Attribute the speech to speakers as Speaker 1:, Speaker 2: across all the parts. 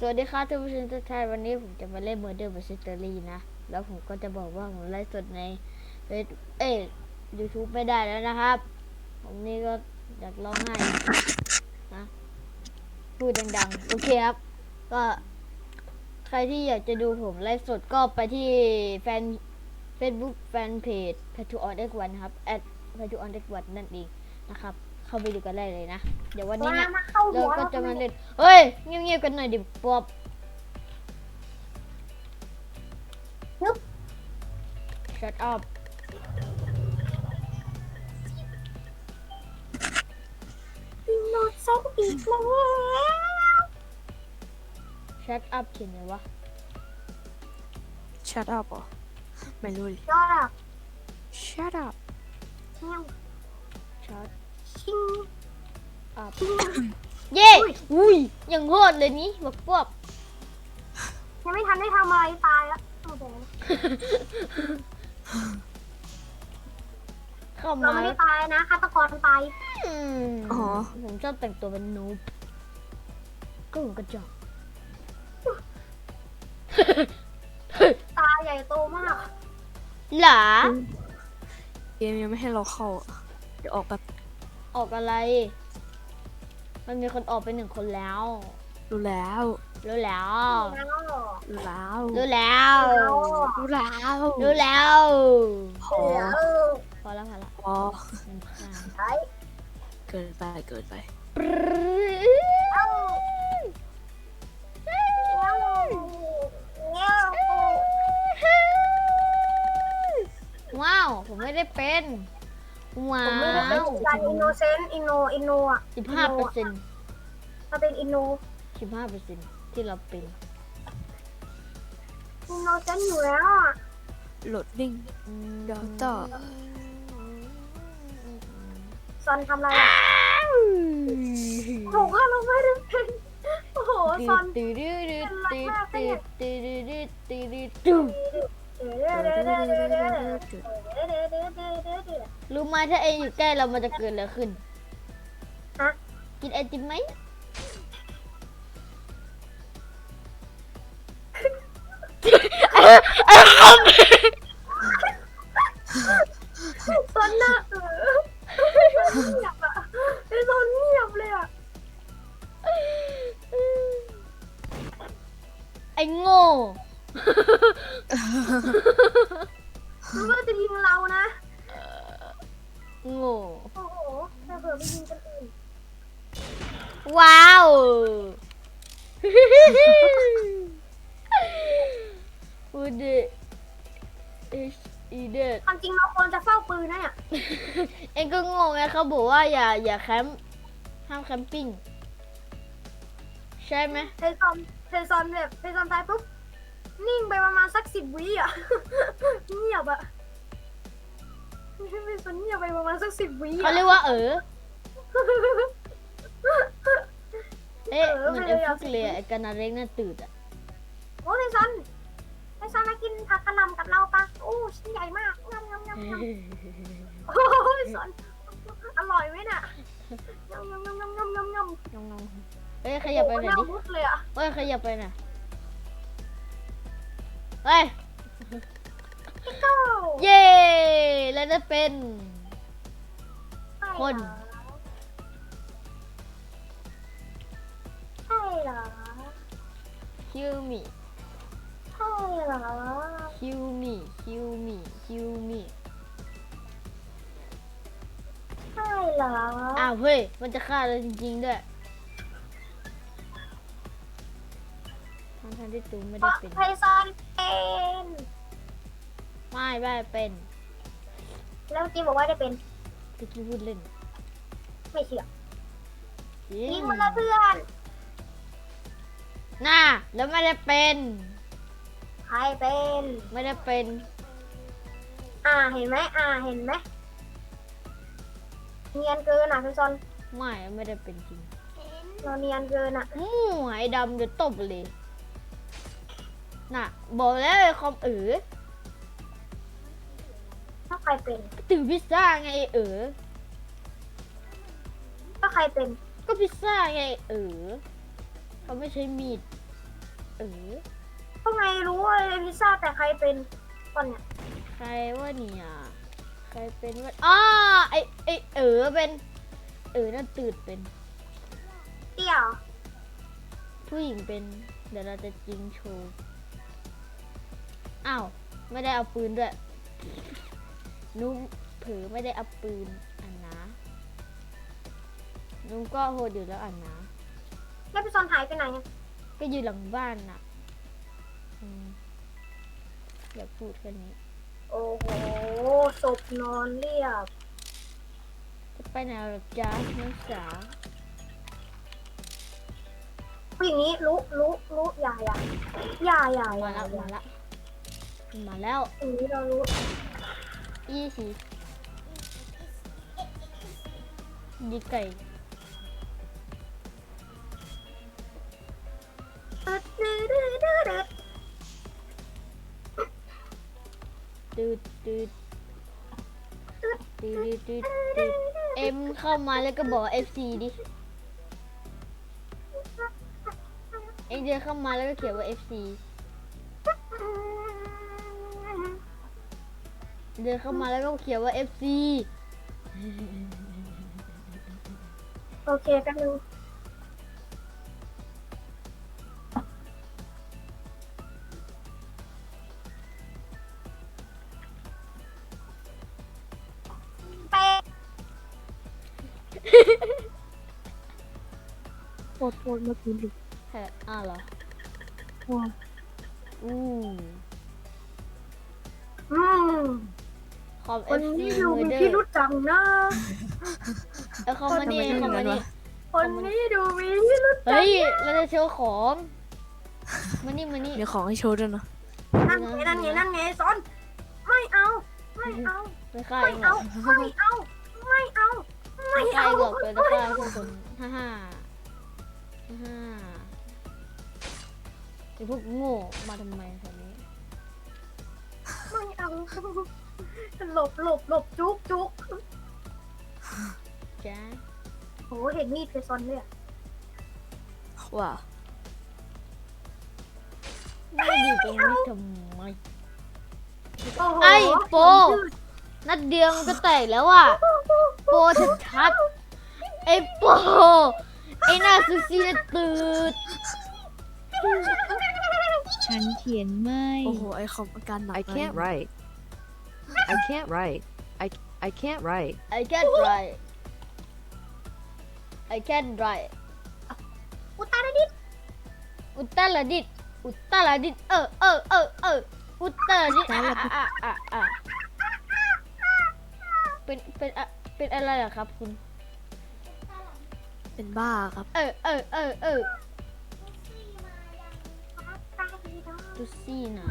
Speaker 1: สวัสดีครับท่านผู้ชมทุกท่านวันนี้ผมจะมาเล่น Murder Mystery นะ แล้วผมก็จะบอกว่าผมไลฟ์สดในเฟซเอ้ย YouTube ไม่ได้แล้วนะครับ ผมนี่ก็อยากร้องไห้นะพูดดังๆ โอเคครับ ก็ใครที่อยากจะดูผมไลฟ์สดก็ไปที่แฟน Facebook แฟนเพจ p a t r o n x 1ครับ at p a t r o n x 1นั่นเองนะครับ เข้าไปดูกันได้เลยนะ เดี๋ยววันนี้
Speaker 2: มา
Speaker 1: เนี่ย
Speaker 2: มาเข้าหั
Speaker 1: เรา
Speaker 2: ว
Speaker 1: ก็
Speaker 2: เรา
Speaker 1: จะมาเล่นเฮ้ยเงียบๆกันหน่อยดิปอบนึบ shut up
Speaker 2: อินโนเซนต์อีกแล้ว
Speaker 1: shut up เขียนไงวะ
Speaker 3: Shut up เหรอไม่รู้ดิ
Speaker 2: ยอดอะ
Speaker 3: Shut up
Speaker 2: เย้
Speaker 1: อุ้ยอย่างโหดเลยนี่บอกปอบ
Speaker 2: ยังไม่ทันได้ทำอะไรตายแล้วโอ้โห
Speaker 1: เข้า
Speaker 2: เรา
Speaker 1: มา
Speaker 2: ไม่ได้ตายนะฆาตกรตาย
Speaker 1: อืม
Speaker 3: อ๋อ
Speaker 1: ผมชอบแต่งตัวเป็นนูบก็ผมกระจอก
Speaker 2: ตาใหญ่โตมาก
Speaker 1: หลา
Speaker 3: เกมยังไม่ให้เราเข้าอะเดี๋ยวออกแบบ
Speaker 1: ออกอะไร มันมีคนออกไปหนึ่งคนแล้ว
Speaker 3: รู้แล้ว
Speaker 1: รู้แล้ว
Speaker 2: แล้ว
Speaker 3: รู้แล้ว
Speaker 1: รู้แล้ว
Speaker 3: รู้แล้ว
Speaker 1: รู้แล้ว
Speaker 3: พอ
Speaker 2: เดี๋ยว
Speaker 1: พอแล้วพอแล้ว
Speaker 3: พอ
Speaker 1: มันผ่าน
Speaker 2: ใช้
Speaker 3: เกินไปเกินไป
Speaker 2: เอ้าเงี้ยวเงี้ยว
Speaker 1: ว้าว ผมไม่ได้เป็น ว้า
Speaker 2: ผมไม่ได้เป็นใจอินโนเซนต์อินโนอินโนอะ
Speaker 1: สิบห้าเปอร์เซ็นต์
Speaker 2: ถ้าเป็นอินโน
Speaker 1: สิบห้าเปอร์เซ็นต์ที่เราเป็น
Speaker 2: อินโนเซนต์อยู่แล้วอะ
Speaker 3: โหลดดิ้งเดี๋ยวต่อ
Speaker 2: ซอนทำอะไรอะถูกค่ะเราไม่ได้เป็นโอ้โหซอน
Speaker 1: ตีดีดีตีดีตีดีดีตีดีดุ๊ รู้ไหมถ้าเองอยู่ใกล้เรามันจะเกิดอะไรขึ้น
Speaker 2: ฮะ
Speaker 1: กินไอติมไหม
Speaker 2: ซอนน่ะ วู
Speaker 1: ดเอชอีเดด
Speaker 2: ความจริงเราควรจะเฝ้าปืนนะเนี่ย
Speaker 1: เอ็งก็งงไงเขาบอกว่าอย่าอย่าแคมป์ห้ามแคมปิ้งใช่ไหม
Speaker 2: เทซอนเทซอนแบบเทซอนตายปุ๊บนิ่งไปประมาณสักสิบวิอะเงียบอะเทซอนเงียบไปประมาณสักสิบวิ
Speaker 1: เขาเรียกว่าเออเอ๊ะเหมือนเอฟฟุกเลยอะไอ้กันนาเร็กน่าตื่นอะ
Speaker 2: โอ้เทซอนเทซอน มากินผักกระหล่ำกับเราปะโอ้ชิ้นใหญ่มากงำงำงำงำโอ้เทซอนอร่อยไหมน่ะงำงำงำงำงำงำงำ
Speaker 1: น้องๆเฮ้ยขยับไปหน่อยดิ
Speaker 2: โโมุดเลยอะ
Speaker 1: เฮ้ยขยับไปหน่อยเฮ้ย
Speaker 2: พี่โก้
Speaker 1: เย้แล้วได้เป็นคน
Speaker 2: ใช่เหรอ
Speaker 1: คิวมี่
Speaker 2: ใช่เหรอ
Speaker 1: คิวมี่คิวมี่คิวมี่
Speaker 2: ใช่เหรอ
Speaker 1: อ้าวเฮ้ย มันจะฆ่าเราจริงๆด้วยทั้งทที่ตูนไม่
Speaker 2: เพ
Speaker 1: ได้
Speaker 2: ราะ
Speaker 1: เป็น
Speaker 2: ไทซอนเป็น
Speaker 1: ไม่ไม่เป็น
Speaker 2: แล้วเมื่อกี้บอกว่าได้เป็น
Speaker 1: ตะกี้พูดเล่น
Speaker 2: ไม่เชื่อ
Speaker 1: จริ
Speaker 2: ยิ
Speaker 1: ง
Speaker 2: งมันละเพื่อน
Speaker 1: น่าแล้วไม่ได้เป็น
Speaker 2: ใครเป็น
Speaker 1: ไม่ได้เป็น
Speaker 2: อ่าเห็นไหมอ่าเห็นไหมเนียนเกินอะไทซอน
Speaker 1: ไม่ไม่ได้เป็นจริง
Speaker 2: เราเนียนเกินอะ
Speaker 1: มู่ไอ้ดำเดี๋ยวตบเลย น่ะ บอกแล้วไอ้คอมเอ๋อ
Speaker 2: ถ้าใครเป็น
Speaker 1: ตื่นพิซซ่าไงไอ้เอ๋อ
Speaker 2: ถ้าใครเป็น
Speaker 1: ก็พิซซ่าไงไอ้เอ๋อเขาไม่ใช้มีด เออ
Speaker 2: ทำไมรู้ว่าเป็นพิซซ่าแต่ใครเป็นตอนเนี้ย
Speaker 1: ใครว่าเนี่ยใครเป็นว่าอ้าไอไอเออเป็น เออนั่นตื่นเป็น
Speaker 2: เตี้ยเหรอ
Speaker 1: ผู้หญิงเป็น เดี๋ยวเราจะจริงโชว์อ้าวไม่ได้เอาปืนด้วยนุ้มเผือไม่ได้เอาปืนอันนะนุ้มก็โหดอยู่แล้วอันนะ
Speaker 2: แล้วพี่ซอนหายไปไหนอะ
Speaker 1: ก็อยู่หลังบ้านน่ะอืม อย่าพูดแค่นี้
Speaker 2: โอ้โหศพนอนเรียบ
Speaker 1: จะไปไหนหรอจ๊ะนักศึกษา
Speaker 2: ผู้หญิงนี้รู้รู้รู้อย่าอย่าอย่าอย่าอย่า
Speaker 1: มาแล้ว
Speaker 2: อย่า
Speaker 1: มาแล้วมาแล้ว
Speaker 2: อย่างนี้เรารู้
Speaker 1: ยี่สิยิงไก่
Speaker 2: ตืดตืดตืดตืดตืด
Speaker 1: เอ็มเข้ามาแล้วก็บอก FC ดิ เอ็งเดินเข้ามาแล้วก็เขียนว่า FC เดินเข้ามาแล้วก็เขียนว่า FC
Speaker 2: โอเคกันนึง
Speaker 3: โทษโทษเมื่อกี้หลุด
Speaker 1: เฮ้ยอ้าวเหรอ
Speaker 3: ว่า
Speaker 1: อืม
Speaker 2: อืม
Speaker 1: คอม
Speaker 2: คน
Speaker 1: FC
Speaker 2: นี้ดู
Speaker 1: มือ
Speaker 2: มี
Speaker 1: เด้
Speaker 2: พิรุ
Speaker 1: อ
Speaker 2: ษจังนะ
Speaker 1: เออคอมมานี่คอมมานี่
Speaker 2: คนนี้ดูมีพิรุษจั
Speaker 1: เฮ้
Speaker 2: ง
Speaker 1: ยเราจะโชว์ของมานี่มานี่
Speaker 3: มีของให้โชว์ด้วยนะ
Speaker 2: นั่นไงนั่นไงนั่นไงซอน ไม่เอา ไม่เอา
Speaker 1: ไม่ฆ่า
Speaker 2: ไม่
Speaker 1: เองหร
Speaker 2: เอา
Speaker 1: อก
Speaker 2: ไม่เอา ไม่เอา ไม่
Speaker 1: ไม่ฆ่า
Speaker 2: เอา
Speaker 1: เองหรอกเราจะฆ่าทุกคนฮ่าฮ่าฮ่าฮ่าไอพวกโง่มาทำไมแถวนี้
Speaker 2: ไม่เอาหลบหลบหลบจุกจุก
Speaker 1: จ้า
Speaker 2: โหเห็นมีดเพซอนเลยอะ
Speaker 3: ว่า
Speaker 1: ไม่อยู่ตรงนี้ทำไม
Speaker 2: โอ้โห
Speaker 1: ไอ้โป นัดเดียวมันก็แตกแล้วอะ โปชัดๆไอ้โปไอ้หน้าซูซี่น่ะตืด
Speaker 4: ฉันเขียนไม่
Speaker 3: โอ้โห ไอคอมอาการหนัก
Speaker 5: I can't write. I can't write. I I can't write.
Speaker 1: I can't write I can't write
Speaker 2: อุตาดิษ
Speaker 1: อุตรดิตถ์อุตรดิตถ์เออเออเออเอออุตรดิตถ์อะอะอะอะเป็นเป็นอะ เป็นอะไรเหรอครับคุณ
Speaker 3: เป็นบ้าครับ
Speaker 1: เออเออเออเออตุซี่นะ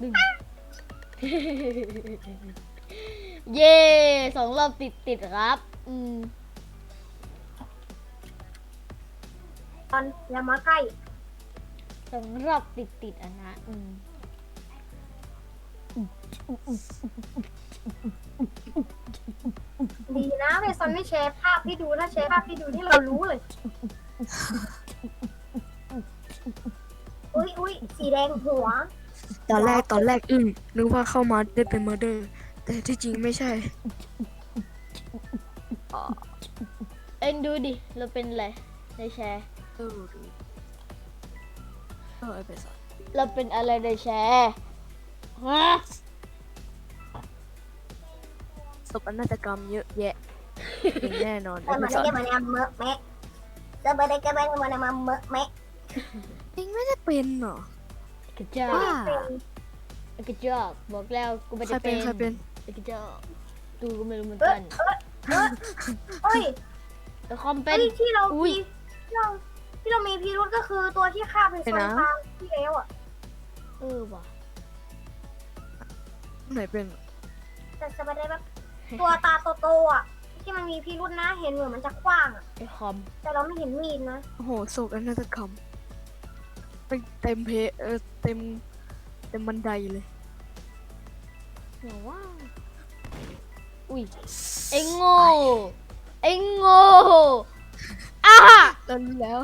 Speaker 1: ดึงเย่สองรอบติดติดๆครับ อืม
Speaker 2: ตอนอย่ามาใกล้
Speaker 1: สองรอบติดติดๆอะนะอืม
Speaker 2: ดีนะเพซอนไม่แชร์ภาพที่ดูถ้าแชร์ภาพที่ดูที่เรารู้เลยอุ้ยอุ้ยสีแดงหัว
Speaker 3: ตอนแรกตอนแรกอึ้งนึกว่าเข้ามาได้เป็นเมอร์เดอร์ แต่ที่จริงไม่ใช่
Speaker 1: เอ็งดูดิ เราเป็นอะไรในแชร์
Speaker 3: เออดู เออไอเป็ดสัตว์
Speaker 1: เราเป็นอะไรในแชร์ฮะ
Speaker 3: ศพอนาฏกรรมเยอะแยะอย่างแน่นอนไอ
Speaker 2: แต่
Speaker 3: เป็
Speaker 2: มัน
Speaker 3: ดสัต
Speaker 2: ได้
Speaker 3: ว์
Speaker 2: มาเนี่ยเมอะแมะจะไปได้แค่แบงมันมาเมอะแมะ
Speaker 3: เองไม่ได้เป็นเหรอก
Speaker 1: ระจอก
Speaker 3: บ้า
Speaker 1: กระจอกบอกแล้วกูไม่
Speaker 3: ใคร
Speaker 1: ได้
Speaker 3: เป็
Speaker 1: เป็นน
Speaker 3: ใครเป็น
Speaker 1: กระจอกกูก็ไม่รู้เหมือน
Speaker 2: เอ
Speaker 1: กั
Speaker 2: อนเออเอ้ย
Speaker 1: แต่คอมเป็
Speaker 2: เอ้
Speaker 1: น
Speaker 2: ยที่เรา
Speaker 1: อุ๊ย
Speaker 2: มีที่เรา ที่เรามีพิรุธก็คือตัวที่ฆ่าเป็นซอนฟางที่แล้วอะ
Speaker 1: เออว่ะ
Speaker 3: ไหนเป็น
Speaker 2: แต่จะไปได้แบบตัวตาโตๆอะ ที่มันมีพิรุธนะ เห็นเหมือนมันจะกว้างอะ
Speaker 1: ไอคอม
Speaker 2: แต่เราไม่เห็นมีดนะ
Speaker 3: โอ้โหศพอนาฏกรรมเป็นเต็มเพเออเต็ม เต็มบันไดเลย
Speaker 1: เหรอว่า อุ้ยอุ้ยไอ้โง่ ไอ้โง่อะ
Speaker 3: เรารู้แล้ว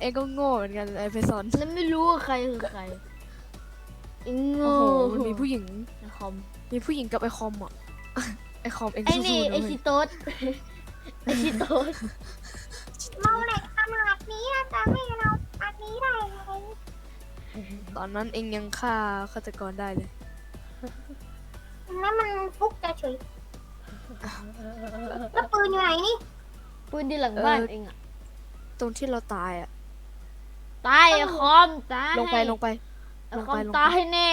Speaker 3: เองก็โง่เหมือนกันไอเพซอน
Speaker 1: แล้วไม่รู้ว่าใครคือใครไอ้โง่
Speaker 3: โอ้โหมันมีผู้หญิง
Speaker 1: ในคอม
Speaker 3: มีผู้หญิงกับไอคอมอะ ไอคอมเอง
Speaker 1: ไอ้
Speaker 3: สู้
Speaker 1: นี่
Speaker 3: ๆนะ
Speaker 1: ไอ้
Speaker 3: เว้
Speaker 1: ชิ
Speaker 3: ย
Speaker 1: โต๊ดไอ้ชิโต๊ด
Speaker 2: เมาเหล็กขนาดนี้อะจะให้เราอันนี้ได้ไง
Speaker 3: ตอนนั้นเองยังฆ่าฆาตกรได้เลย
Speaker 2: นั่นมันฟุกเฉยๆแล้วปืนอยู่ไหนนี่
Speaker 1: ปืนที่หลังบ้านเองอะ
Speaker 3: ตรงที่เราตายอะ
Speaker 1: ตายไอ้คอมตาย
Speaker 3: ลงไปลงไป
Speaker 1: ไอ้
Speaker 3: ลง
Speaker 1: คอ
Speaker 3: ไป
Speaker 1: ม
Speaker 3: ลง
Speaker 1: ตา
Speaker 3: ไป
Speaker 1: ยแน่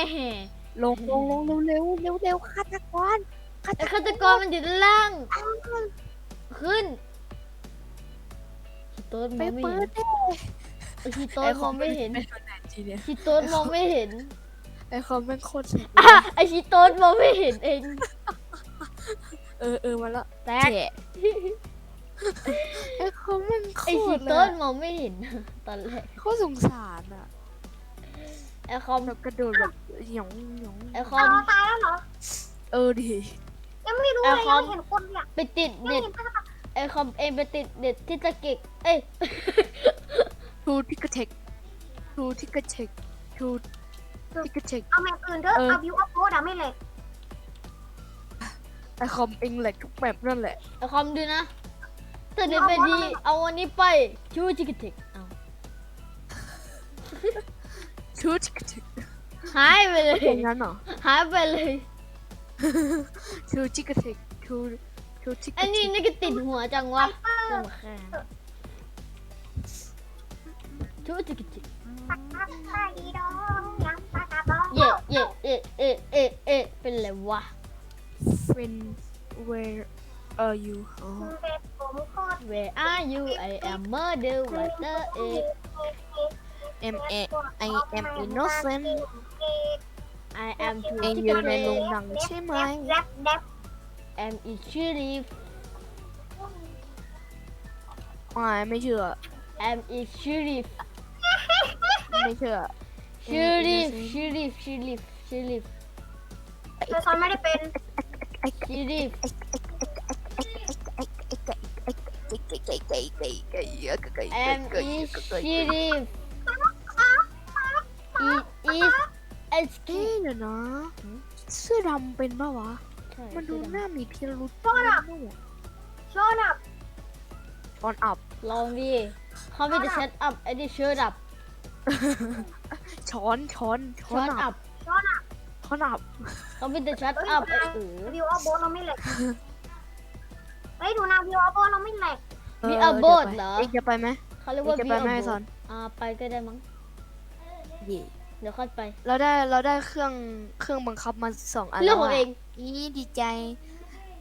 Speaker 3: ลงลงลงเร็วเร็วเร็วเร็วฆาตกรฆาต
Speaker 1: ไอ้
Speaker 3: กร
Speaker 1: ฆาตกรมันอยู่ด้านล่าง ขึ้นชิโต๊ดม
Speaker 3: ไป
Speaker 1: องไม่
Speaker 3: เปิ
Speaker 1: เห็
Speaker 3: ด
Speaker 1: น
Speaker 3: ดิ
Speaker 1: ไอ้ชิโต๊ดมองไม่เห็น
Speaker 3: ไอคอมเป็นจีเนี่ย
Speaker 1: ชิโต๊ดมองไม่เห็น
Speaker 3: ไอคอมแม่งโคตรสุด
Speaker 1: อะไอ้ชิโต๊ดมองไม่เห็นเอง
Speaker 3: เออเออมาแล้ว
Speaker 1: แตก
Speaker 3: แฉะ ไอคอมแม่งโค
Speaker 1: ไอ้ชิ
Speaker 3: ตรเล
Speaker 1: โต๊ด
Speaker 3: ย
Speaker 1: มองไม่เห็น ตอนแรก
Speaker 3: โคตรสงสารอะ
Speaker 1: ไอ้คอม
Speaker 3: แบบกระโดดแบบหยองหยอง
Speaker 1: ไอ้คอ
Speaker 2: เรา
Speaker 1: ม
Speaker 2: ตายแล้วเหรอ
Speaker 3: เออดิ
Speaker 2: ยังไม่รู้
Speaker 1: ไอ้
Speaker 2: เลย
Speaker 1: คอ
Speaker 2: ยัง
Speaker 1: ม
Speaker 2: ไม่เห็นคนเลยอะ
Speaker 1: ไปติด
Speaker 2: ไม่
Speaker 1: เน็ต
Speaker 2: เห็นฆาตกร
Speaker 1: ไอ้คอมเองไปติดเน็ตที่ตะเก็กเอ้ย
Speaker 3: ทูทิกเทคทูทิกเทคทูทิกเทค
Speaker 2: เอาแมปอื่นเถอะ
Speaker 3: เออ
Speaker 2: เอาวิวอัพโพสอะไม่เหล็ก
Speaker 3: ไอคอมเองแหละทุกแบบนั่นแหละ
Speaker 1: ไอ้คอมดูนะ ถ้าเดินไปดีเอาวันนี้ไปชูจิกติกเอา
Speaker 3: ทูทิกเทค
Speaker 1: หายไปเลย
Speaker 3: ตรงนั้นเหรอ
Speaker 1: หายไปเลย
Speaker 3: ทูทิกเทคทูทูทิก
Speaker 1: ไอ้นี่นี่ก็ติดหัวจังวะลำคาญชูจิกติก
Speaker 2: ปักปักปาดีดองยำปากกาบอง
Speaker 1: เย่เย่เอะเอะเอะเอะเป็นไรวะ
Speaker 3: เป็น where are you อ๋อ
Speaker 2: เด็ดผมโคตร
Speaker 1: Where are you I am murder what the egg
Speaker 3: M A I am innocent
Speaker 1: I am
Speaker 3: เองอยู่ในโรงหนังใช่ไหม
Speaker 2: แรปแรป
Speaker 1: am is sheriff
Speaker 3: ไม่ไม่เชื่อ
Speaker 1: am is sheriff
Speaker 3: ไม่เชื่อ
Speaker 1: sheriff sheriff sheriff sheriff
Speaker 2: แต่ซอนไม่ได้เป็น
Speaker 1: sheriff it is a
Speaker 3: เอ๊ะ
Speaker 1: skip
Speaker 3: เดี๋ยวนะเสื้อดำเป็นปะวะ มันดูหน้ามีพิรุษ
Speaker 2: โทษอะชอนอะ
Speaker 3: ตอนอับ
Speaker 1: ลองดิเขาไม่จะ shut up ไอ้นี่ shut up
Speaker 3: ช้อนช้อนช้อน
Speaker 1: shut
Speaker 3: อับ
Speaker 1: up
Speaker 2: ชอนอะ
Speaker 3: ช้อนอับ
Speaker 1: เขาไม่จะ shut
Speaker 2: เฮ้ย
Speaker 1: up
Speaker 2: ดูนะ
Speaker 1: เออ
Speaker 2: วิวอัพโบสเราไม่เหล็กเฮ้ยดูนะวิวอัพโบสเราไม่เหล็ก
Speaker 1: มี
Speaker 3: เออ
Speaker 1: a
Speaker 3: เดี๋ยว
Speaker 1: boat
Speaker 3: ไป
Speaker 1: เหรอ
Speaker 3: เองจะไปไหม
Speaker 1: เขาเรียก
Speaker 3: เอง
Speaker 1: ว่า
Speaker 3: จะ
Speaker 1: มี
Speaker 3: ไป
Speaker 1: a
Speaker 3: ไหมไอ้
Speaker 1: boat
Speaker 3: ซอน
Speaker 1: อ่าไปก็ได้มั้ง
Speaker 3: เย่
Speaker 1: เดี๋ยวค่อยไป
Speaker 3: เราได้เราได้เครื่องเครื่องบังคับมาสองอัน
Speaker 1: เรื่อง
Speaker 3: แล้ว
Speaker 1: ของ
Speaker 3: อะ
Speaker 1: เอง
Speaker 3: อีดีใจ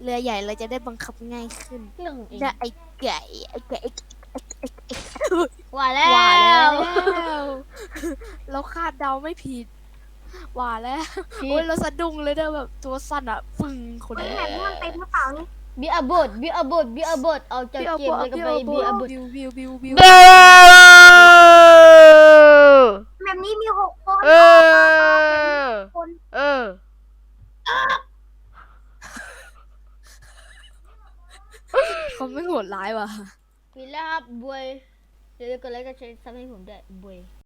Speaker 3: เรือใหญ่เราจะได้บังคับง่ายขึ้น
Speaker 1: เรื่องของเอง
Speaker 3: ได้ไอ้ไก่ไอ้ไก่ไอ้ไก่ไอ้ไก่
Speaker 1: ว่าแล้ว
Speaker 3: ว่าแล้วเราคาดเดาไม่ผิดว่าแล้ว
Speaker 1: ผิ
Speaker 3: โอ้ย
Speaker 1: ด
Speaker 3: เราสะดุ้งเลยเด้อแบบตัวสั่นอะฟึ่งคน
Speaker 2: เฮ้ย
Speaker 3: แร
Speaker 2: แบบนี้มันเต็มหรือเปล่านี่
Speaker 1: บีอาโบดบีอาโบดบีอาโบดเอาจากเกมเลยก็ไปบีอาโบด
Speaker 3: วิววิววิววิว
Speaker 2: แบบนี้มีหกคน
Speaker 1: เออ
Speaker 2: คน
Speaker 1: เออ
Speaker 3: เขาไม่โหดร้ายว่ะ
Speaker 1: พี่ลาบบวยเดี๋ยวก็เลยก็ใช้ซ้ำให้ผมด้วยบวย